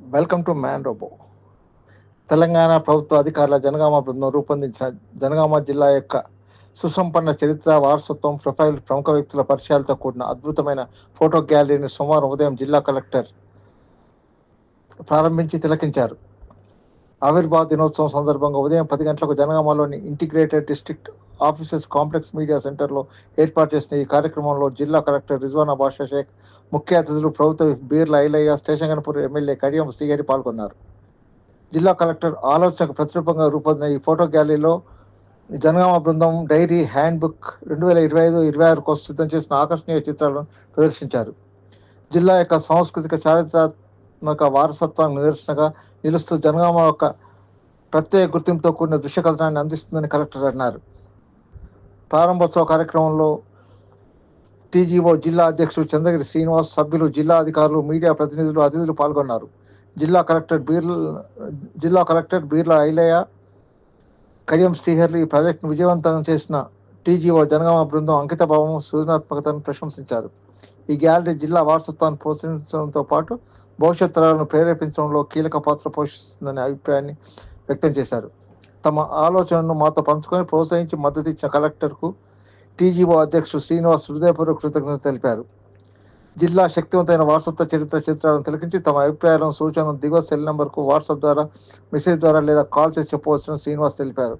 Welcome to man robo Telangana ప్రభుత్వ అధికారుల జనగామ బృందం రూపొందించిన జనగామ జిల్లా యొక్క సుసంపన్న చరిత్ర వారసత్వం ప్రొఫైల్ ప్రముఖ వ్యక్తుల పరిచయాలతో కూడిన అద్భుతమైన ఫోటో గ్యాలరీని సోమవారం ఉదయం జిల్లా కలెక్టర్ ప్రారంభించి తిలకించారు. ఆవిర్భావ దినోత్సవం సందర్భంగా ఉదయం పది గంటలకు జనగామలోని integrated district offices complex media సెంటర్లో ఏర్పాటు చేసిన ఈ కార్యక్రమంలో జిల్లా కలెక్టర్ రిజ్వానా బాషా షేక్ ముఖ్య అతిథులు ప్రభుత్వ బీర్ల ఐలయ్య స్టేషన్ గణపూర్ ఎమ్మెల్యే కడియం శ్రీహరి పాల్గొన్నారు. జిల్లా కలెక్టర్ ఆలోచనకు ప్రతిరూపంగా రూపొందిన ఈ ఫోటో గ్యాలరీలో జనగామ బృందం డైరీ హ్యాండ్ బుక్ రెండు వేల ఇరవై ఐదు ఇరవై ఆరు కోసం సిద్ధం చేసిన ఆకర్షణీయ చిత్రాలను ప్రదర్శించారు. జిల్లా యొక్క సాంస్కృతిక చారిత్రాత్మక వారసత్వానికి నిదర్శనగా నిలుస్తూ జనగామ యొక్క ప్రత్యేక గుర్తింపుతో కూడిన దృశ్య కథనాన్ని అందిస్తుందని కలెక్టర్ అన్నారు. ప్రారంభోత్సవ కార్యక్రమంలో టీజీఓ జిల్లా అధ్యక్షుడు చంద్రగిరి శ్రీనివాస్ సభ్యులు జిల్లా అధికారులు మీడియా ప్రతినిధులు అతిథులు పాల్గొన్నారు. జిల్లా కలెక్టర్ బీర్ల జిల్లా కలెక్టర్ బీర్ల ఐలయ్య కడియం శ్రీహర్లు ఈ ప్రాజెక్టును విజయవంతం చేసిన టీజీఓ జనగామ బృందం అంకిత భావం సృజనాత్మకతను ప్రశంసించారు. ఈ గ్యాలరీ జిల్లా వారసత్వాన్ని ప్రోత్సహించడంతో పాటు భవిష్యత్ తరాలను ప్రేరేపించడంలో కీలక పాత్ర పోషిస్తుందనే అభిప్రాయాన్ని వ్యక్తం చేశారు. తమ ఆలోచనను మాతో పంచుకొని ప్రోత్సహించి మద్దతు ఇచ్చిన కలెక్టర్కు టీజీఓ అధ్యక్షుడు శ్రీనివాస్ హృదయపూర్వక కృతజ్ఞత తెలిపారు. జిల్లా శక్తివంతమైన వారసత్వ చరిత్ర చిత్రాలను తిలకించి తమ అభిప్రాయాలను సూచనలు దిగువ సెల్ నెంబర్కు వాట్సాప్ ద్వారా మెసేజ్ ద్వారా లేదా కాల్ చేసి చెప్పవచ్చని శ్రీనివాస్ తెలిపారు.